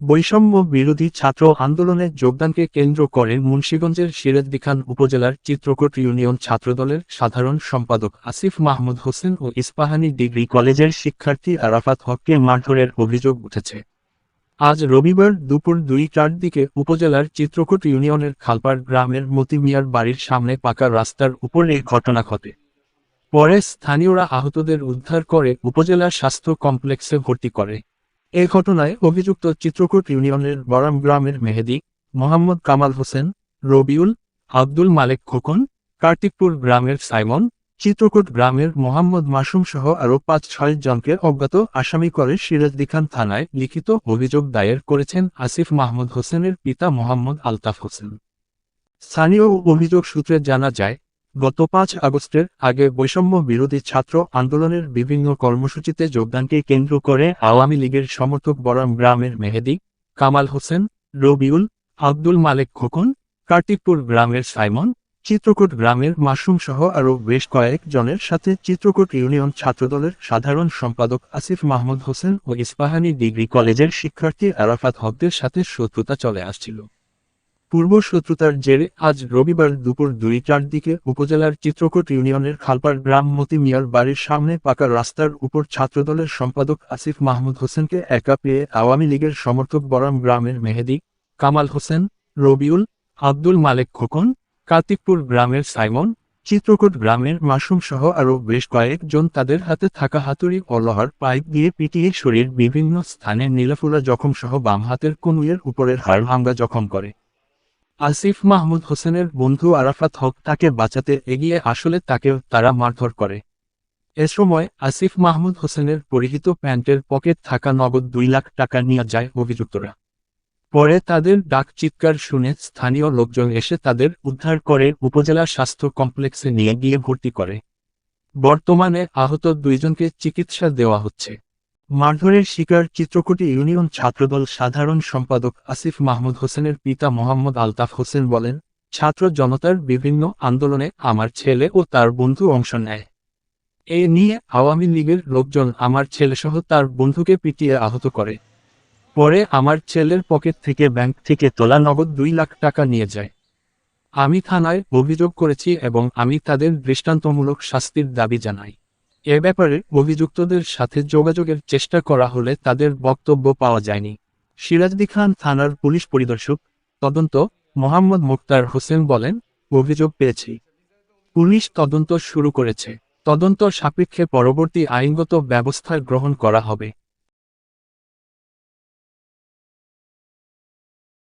বৈষম্য বিরোধী ছাত্র আন্দোলনে যোগদানকে কেন্দ্র করে মুন্সিগঞ্জের সিরাজদিখান উপজেলার চিত্রকূট ইউনিয়ন ছাত্রদলের সাধারণ সম্পাদক আসিফ মাহমুদ হোসেন ও ইস্পাহানি ডিগ্রি কলেজের শিক্ষার্থী আরাফাত হককে মারধরের অভিযোগ উঠেছে। আজ রবিবার দুপুর দুইটার দিকে উপজেলার চিত্রকূট ইউনিয়নের খালপাড় গ্রামের মতিমিয়ার বাড়ির সামনে পাকা রাস্তার উপর এই ঘটনা ঘটে। পরে স্থানীয়রা আহতদের উদ্ধার করে উপজেলা স্বাস্থ্য কমপ্লেক্সে ভর্তি করে। এ ঘটনায় অভিযুক্ত চিত্রকূট ইউনিয়নের বরাম গ্রামের মেহেদি, মোহাম্মদ কামাল হোসেন, রবিউল, আব্দুল মালেক খোকন, কার্তিকপুর গ্রামের সাইমন, চিত্রকূট গ্রামের মোহাম্মদ মাসুম সহ আরও পাঁচ ছয় জনকে অজ্ঞাত আসামি করে সিরাজদিখান থানায় লিখিত অভিযোগ দায়ের করেছেন আসিফ মাহমুদ হোসেনের পিতা মোহাম্মদ আলতাফ হোসেন। স্থানীয় অভিযোগ সূত্রে জানা যায় গত পাঁচ আগস্টের আগে বৈষম্য বিরোধী ছাত্র আন্দোলনের বিভিন্ন কর্মসূচিতে যোগদানকে কেন্দ্র করে আওয়ামী লীগের সমর্থক বরাম গ্রামের মেহেদি, কামাল হোসেন, রবিউল, আব্দুল মালেক খোকন, কার্তিকপুর গ্রামের সাইমন, চিত্রকূট গ্রামের মাসুম সহ আরও বেশ কয়েক জনের সাথে চিত্রকূট ইউনিয়ন ছাত্রদলের সাধারণ সম্পাদক আসিফ মাহমুদ হোসেন ও ইস্পাহানি ডিগ্রি কলেজের শিক্ষার্থী আরাফাত হকদের সাথে শত্রুতা চলে আসছিল। পূর্ব শত্রুতার জেরে আজ রবিবার দুপুর দুইটার দিকে উপজেলার চিত্রকূট ইউনিয়নের খালপাড় গ্রাম মতি মিয়ার বাড়ির সামনে পাকা রাস্তার উপর ছাত্রদলের সম্পাদক আসিফ মাহমুদ হোসেনকে একা পেয়ে আওয়ামী লীগের সমর্থক বরাম গ্রামের মেহেদি, কামাল হোসেন, রবিউল, আব্দুল মালেক খোকন, কার্তিকপুর গ্রামের সাইমন, চিত্রকূট গ্রামের মাসুম সহ আরও বেশ কয়েকজন তাদের হাতে থাকা হাতুড়ি ও লোহার পাইপ দিয়ে পিটিয়ে শরীর বিভিন্ন স্থানে নীলাফুলা জখম সহ বাম হাতের কনুইয়ের উপরের হাড় ভাঙ্গা জখম করে। আসিফ মাহমুদ হোসেনের বন্ধু আরাফাত হক তাকে বাঁচাতে এগিয়ে আসলে তাকেও তারা মারধর করে। এ সময় আসিফ মাহমুদ হোসেনের পরিহিত প্যান্টের পকেট থাকা নগদ দুই লাখ টাকা নিয়ে যায় অভিযুক্তরা। পরে তাদের ডাক চিৎকার শুনে স্থানীয় লোকজন এসে তাদের উদ্ধার করে উপজেলা স্বাস্থ্য কমপ্লেক্সে নিয়ে গিয়ে ভর্তি করে। বর্তমানে আহত দুইজনকে চিকিৎসা দেওয়া হচ্ছে। মারধরের শিকার চিত্রকূটি ইউনিয়ন ছাত্রদল সাধারণ সম্পাদক আসিফ মাহমুদ হোসেনের পিতা মোহাম্মদ আলতাফ হোসেন বলেন, ছাত্র জনতার বিভিন্ন আন্দোলনে আমার ছেলে ও তার বন্ধু অংশ নেয়। এ নিয়ে আওয়ামী লীগের লোকজন আমার ছেলেসহ তার বন্ধুকে পিটিয়ে আহত করে। পরে আমার ছেলের পকেট থেকে ব্যাংক থেকে তোলা নগদ দুই লাখ টাকা নিয়ে যায়। আমি থানায় অভিযোগ করেছি এবং আমি তাদের দৃষ্টান্তমূলক শাস্তির দাবি জানাই। এ ব্যাপারে অভিযুক্তদের সাথে যোগাযোগের চেষ্টা করা হলে তাদের বক্তব্য পাওয়া যায়নি। সিরাজদি খান থানার পুলিশ পরিদর্শক তদন্ত মোহাম্মদ মুক্তার হোসেন বলেন, অভিযোগ পেয়েছি। পুলিশ তদন্ত শুরু করেছে। তদন্ত সাপেক্ষে পরবর্তী আইনগত ব্যবস্থা গ্রহণ করা হবে।